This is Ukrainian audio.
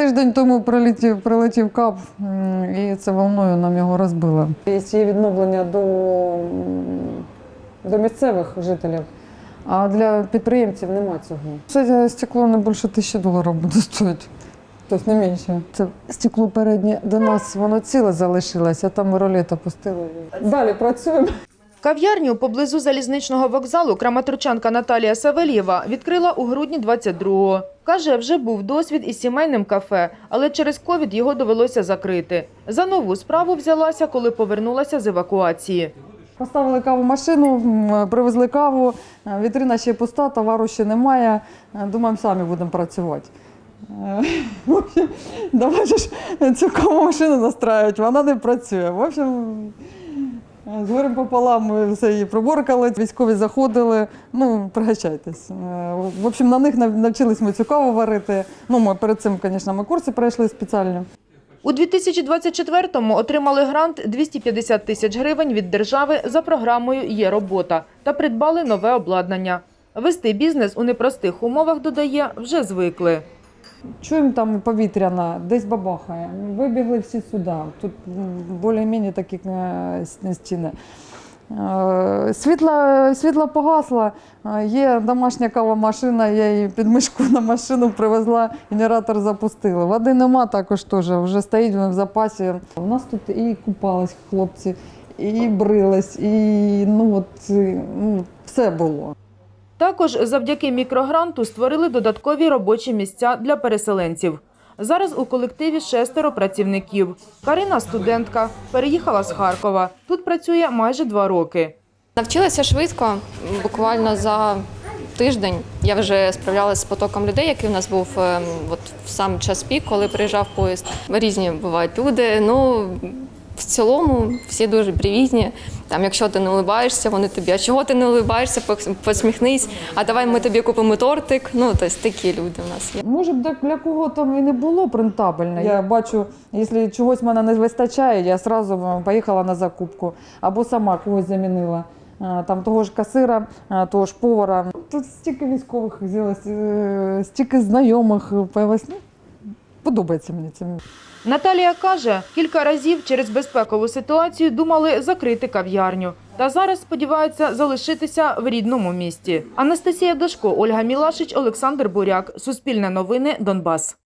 Тиждень тому прилетів, прилетів кап, і це волною нам його розбило. Є відновлення до, до місцевих жителів, а для підприємців нема цього. Це стекло не більше тисячі доларів буде стоїти. Тобто не менше. Це стекло переднє до нас, воно ціле залишилося, а там ролет опустили. Далі працюємо. Кав'ярню поблизу залізничного вокзалу краматорчанка Наталія Савельєва відкрила у грудні 22-го. Каже, вже був досвід із сімейним кафе, але через ковід його довелося закрити. За нову справу взялася, коли повернулася з евакуації. Поставили каву машину, привезли каву, е, вітрина ще пуста, товару ще немає. Е, Думаємо, самі будемо працювати. Е, В общем, давай ж цю каву машину настраювати, вона не працює. В общем, з горем пополам все її проборкали, військові заходили. Ну, пригощайтесь. Е, В общем, на них нав- навчились ми цю каву варити. Ну, ми перед цим, звісно, ми курси пройшли спеціальні. У 2024-му отримали грант 250 тисяч гривень від держави за програмою «Є робота» та придбали нове обладнання. Вести бізнес у непростих умовах, додає, вже звикли. Чуємо там повітряна, десь бабахає. Вибігли всі сюди. Тут більш-менш такі е, стіни. Е, Світло, світло погасло, е, є домашня кавомашина, я її під мишку на машину привезла, генератор запустила. Води нема також теж, вже стоїть в запасі. У нас тут і купались хлопці, і брились, і ну, от, е, все було. Також завдяки мікрогранту створили додаткові робочі місця для переселенців. Зараз у колективі шестеро працівників. Карина – студентка, переїхала з Харкова. Тут працює майже два роки. Навчилася швидко, буквально за тиждень я вже справлялася з потоком людей, який у нас був ем, от в сам час пік, коли приїжджав поїзд. Різні бувають люди. Ну в цілому всі дуже привітні. Там, якщо ти не улибаєшся, вони тобі, а чого ти не улибаєшся, Пос- посміхнись, а давай ми тобі купимо тортик. Ну, тобто такі люди у нас є. Може б так для кого там і не було б рентабельно. Я бачу, якщо чогось мене не вистачає, я одразу поїхала на закупку або сама когось замінила. Там того ж касира, того ж повара. Тут стільки військових з'явилось, е, стільки знайомих появилось. Подобається мені це. Наталія каже, кілька разів через безпекову ситуацію думали закрити кав'ярню. Та зараз сподіваються залишитися в рідному місті. Анастасія Дашко, Ольга Мілашич, Олександр Буряк. Суспільне новини, Донбас.